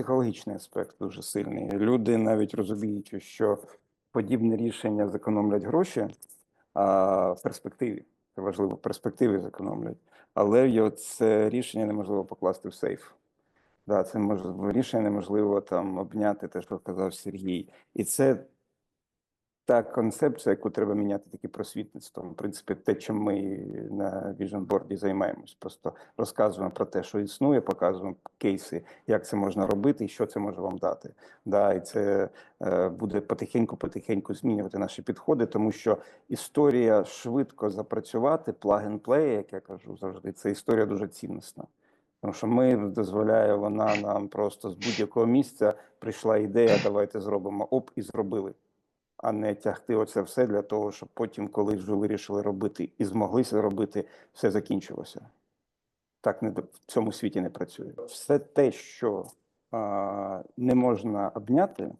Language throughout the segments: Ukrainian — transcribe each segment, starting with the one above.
психологічний аспект дуже сильний. Люди навіть розуміють, що подібне рішення зекономлять гроші, а в перспективі це важливо, в перспективі зекономлять, але це рішення неможливо покласти в сейф. Да, це можливо рішення неможливо там обняти те, що казав Сергій, і це та концепція, яку треба міняти таки просвітництвом. В принципі, те, чим ми на Vision Board займаємось. Просто розказуємо про те, що існує, показуємо кейси, як це можна робити і що це може вам дати. Да, і це е, буде потихеньку-потихеньку змінювати наші підходи, тому що історія швидко запрацювати, plug-and-play, як я кажу завжди, це історія дуже цінностна. Тому що ми дозволяє вона нам просто з будь-якого місця прийшла ідея, давайте зробимо оп, і зробили а не тягти оце все для того, щоб потім, коли вже вирішили робити і змогли це робити, все закінчилося. Так не в цьому світі не працює. Все те, що а, не можна обняти,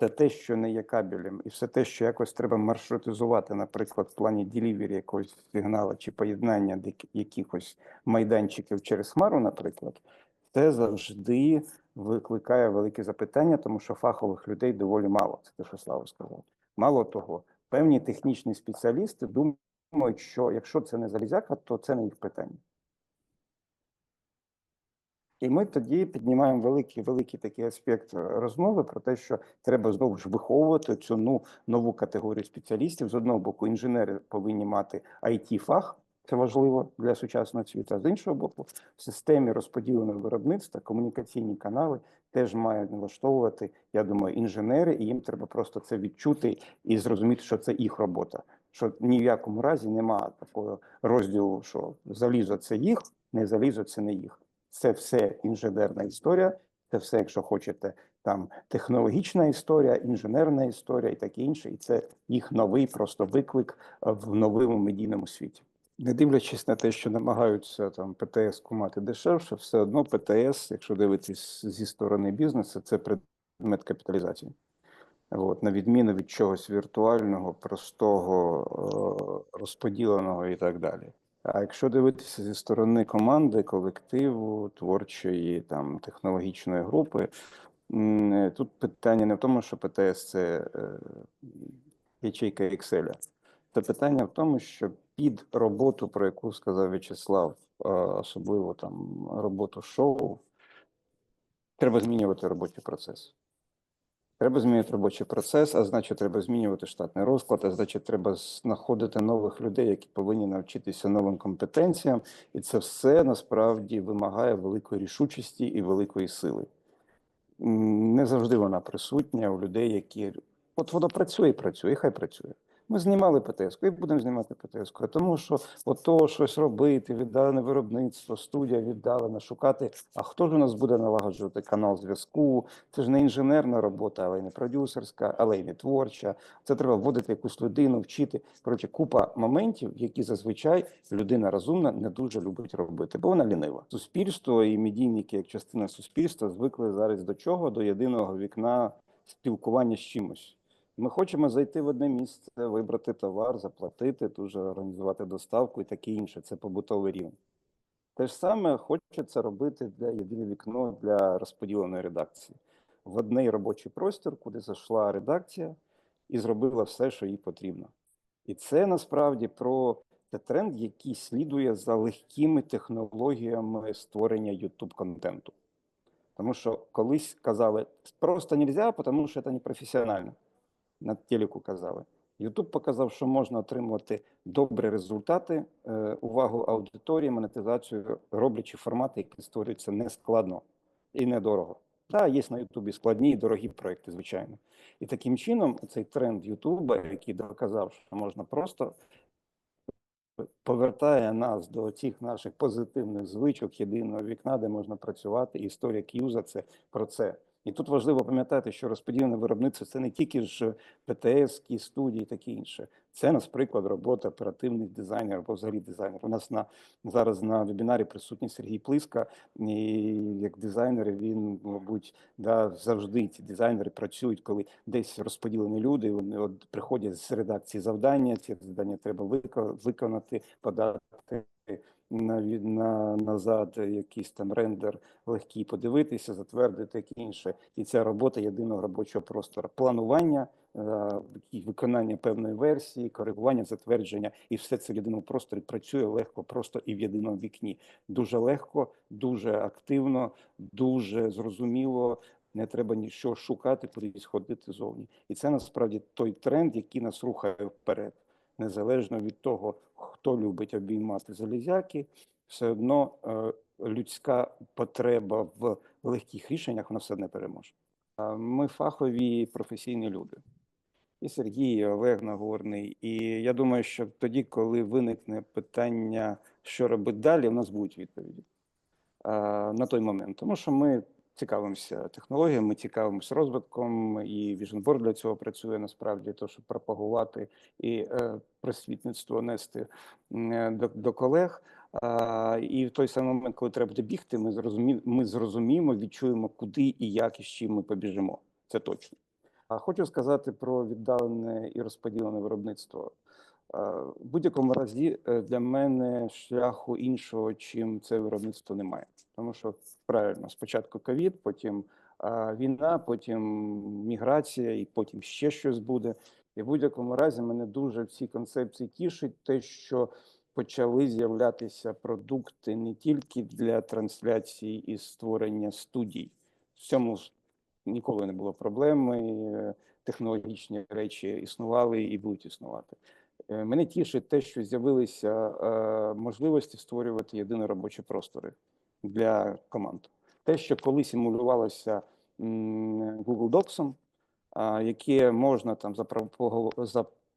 це те, що не є кабелем, і все те, що якось треба маршрутизувати, наприклад, в плані ділівері якогось сигналу чи поєднання якихось майданчиків через хмару, наприклад, це завжди викликає великі запитання, тому що фахових людей доволі мало. Це те, що Слава сказав. Мало того, певні технічні спеціалісти думають, що якщо це не залізяка, то це не їх питання. І ми тоді піднімаємо великий великий такий аспект е, розмови про те, що треба знову ж виховувати цю ну, нову категорію спеціалістів. З одного боку, інженери повинні мати it фах це важливо для сучасного світу. А з іншого боку, в системі розподіленого виробництва комунікаційні канали теж мають налаштовувати, я думаю, інженери, і їм треба просто це відчути і зрозуміти, що це їх робота. Що ні в якому разі немає такого розділу, що залізо це їх, не залізо це не їх. Це все інженерна історія, це все, якщо хочете, там технологічна історія, інженерна історія і таке інше. І це їх новий просто виклик в новому медійному світі. Не дивлячись на те, що намагаються там ПТС мати дешевше, все одно ПТС, якщо дивитись зі сторони бізнесу, це предмет капіталізації. От, на відміну від чогось віртуального, простого, е, розподіленого і так далі. А якщо дивитися зі сторони команди, колективу, творчої, там, технологічної групи, тут питання не в тому, що ПТС це е, ячейка Excel. Це питання в тому, що під роботу, про яку сказав В'ячеслав, особливо там роботу шоу, треба змінювати робочий процес. Треба змінювати робочий процес, а значить, треба змінювати штатний розклад, а значить, треба знаходити нових людей, які повинні навчитися новим компетенціям, і це все насправді вимагає великої рішучості і великої сили. Не завжди вона присутня у людей, які от воно працює і працює, і хай працює. Ми знімали ПТС, і будемо знімати ПТС, тому що от того щось робити, віддалене виробництво, студія віддалена, шукати. А хто ж у нас буде налагоджувати канал зв'язку? Це ж не інженерна робота, але й не продюсерська, але й не творча. Це треба вводити якусь людину, вчити. Коротше, купа моментів, які зазвичай людина розумна не дуже любить робити, бо вона лінива. Суспільство і медійники, як частина суспільства, звикли зараз до чого? До єдиного вікна спілкування з чимось. Ми хочемо зайти в одне місце, вибрати товар, заплатити, дуже організувати доставку і таке інше. Це побутовий рівень. Те ж саме хочеться робити для єдине вікно для розподіленої редакції. В одний робочий простір, куди зайшла редакція і зробила все, що їй потрібно. І це насправді про те тренд, який слідує за легкими технологіями створення youtube контенту. Тому що колись казали, просто нельзя, тому що це не професіонально на телеку казали. Ютуб показав, що можна отримувати добрі результати, е, увагу аудиторії, монетизацію, роблячи формати, які створюються нескладно і недорого. Так, є на Ютубі складні і дорогі проекти, звичайно. І таким чином цей тренд Ютуба, який доказав, що можна просто повертає нас до цих наших позитивних звичок єдиного вікна, де можна працювати. Історія К'юза це про це. І тут важливо пам'ятати, що розподілене виробництво це не тільки ж ПТС, студії, і таке інше. Це, наприклад, робота оперативних дизайнерів або взагалі дизайнерів. У нас на зараз на вебінарі присутній Сергій Плиска, і як дизайнер він, мабуть, да, завжди ці дизайнери працюють, коли десь розподілені люди. Вони от приходять з редакції завдання. Ці завдання треба виконати, подати на, на назад якийсь там рендер легкий подивитися, затвердити таке інше. І ця робота єдиного робочого простору. Планування, е, виконання певної версії, коригування, затвердження, і все це в єдиному просторі працює легко, просто і в єдиному вікні. Дуже легко, дуже активно, дуже зрозуміло. Не треба нічого шукати, кудись ходити зовні. І це насправді той тренд, який нас рухає вперед. Незалежно від того, хто любить обіймати залізяки, все одно е, людська потреба в легких рішеннях вона все одно переможе. Ми фахові професійні люди. І Сергій, і Олег Нагорний. І я думаю, що тоді, коли виникне питання, що робити далі, у нас будуть відповіді а, на той момент. Тому що ми цікавимося технологіями, ми цікавимося розвитком, і Vision Board для цього працює насправді, то щоб пропагувати і е, просвітництво нести е, до, до колег. А, і в той самий момент, коли треба буде бігти, ми зрозумі, ми зрозуміємо, відчуємо, куди і як і з чим ми побіжимо. Це точно. А хочу сказати про віддалене і розподілене виробництво. Е, В будь-якому разі е, для мене шляху іншого, чим це виробництво немає. Тому що правильно, спочатку ковід, потім е, війна, потім міграція, і потім ще щось буде. І в будь-якому разі мене дуже в цій концепції тішить те, що почали з'являтися продукти не тільки для трансляції і створення студій. В цьому ніколи не було проблеми. Технологічні речі існували і будуть існувати. Е, Мене тішить те, що з'явилися е, можливості створювати єдині робочі простори для команд. Те, що коли симулювалося Google Docs, яке можна там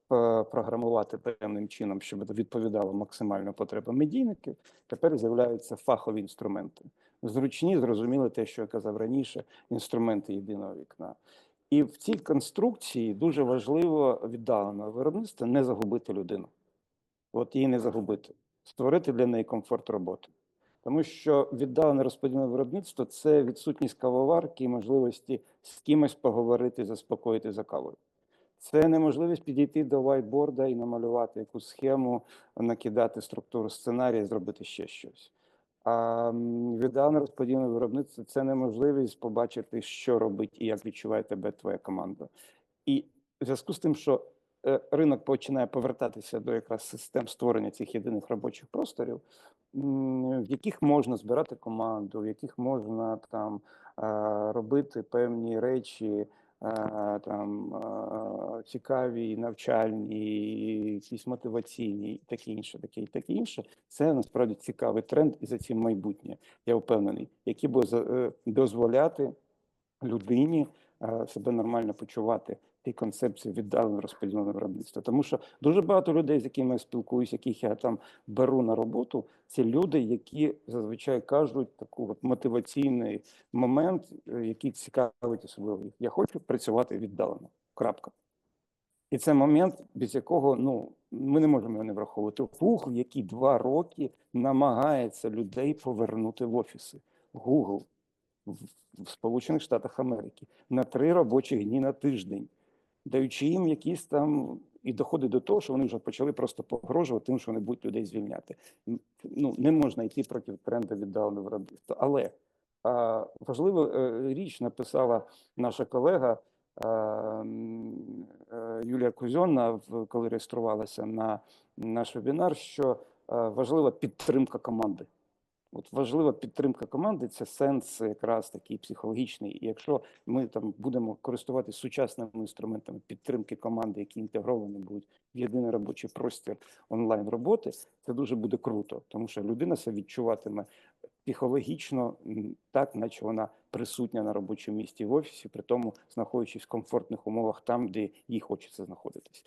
запрограмувати певним чином, щоб відповідало максимально потребам медійників, тепер з'являються фахові інструменти. Зручні, зрозуміли те, що я казав раніше, інструменти єдиного вікна. І в цій конструкції дуже важливо віддаленого виробництва не загубити людину. От її не загубити, створити для неї комфорт роботи. Тому що віддалене розподілене виробництво це відсутність кавоварки і можливості з кимось поговорити, заспокоїти за кавою. Це неможливість підійти до вайтборда і намалювати якусь схему, накидати структуру сценарія, зробити ще щось. А м, віддалене розподілене виробництво це неможливість побачити, що робить і як відчуває тебе твоя команда. І в зв'язку з тим, що е, ринок починає повертатися до якраз систем створення цих єдиних робочих просторів, в яких можна збирати команду, в яких можна там робити певні речі, там е, цікаві, навчальні, якісь мотиваційні, і таке інше, таке і таке інше. Це насправді цікавий тренд і за цим майбутнє. Я впевнений, який буде е, дозволяти людині е, себе нормально почувати тій концепції віддаленого розподіленого виробництва. Тому що дуже багато людей, з якими я спілкуюся, яких я там беру на роботу, це люди, які зазвичай кажуть таку от мотиваційний момент, е, який цікавить особливо. Я хочу працювати віддалено. Крапка. І це момент, без якого ну ми не можемо його не враховувати. Google, який два роки намагається людей повернути в офіси. Google в в Сполучених Штатах Америки на три робочі дні на тиждень, даючи їм якісь там і доходить до того, що вони вже почали просто погрожувати тим, що вони будуть людей звільняти. Ну не можна йти проти тренду віддаленого виробництва. Але а, важливу е, річ написала наша колега е, Юлія Кузьонна, коли реєструвалася на наш вебінар, що важлива підтримка команди. От важлива підтримка команди це сенс якраз такий психологічний. І якщо ми там будемо користуватися сучасними інструментами підтримки команди, які інтегровані будуть в єдиний робочий простір онлайн роботи, це дуже буде круто, тому що людина себе відчуватиме психологічно так, наче вона присутня на робочому місці в офісі, при тому знаходячись в комфортних умовах там, де їй хочеться знаходитись.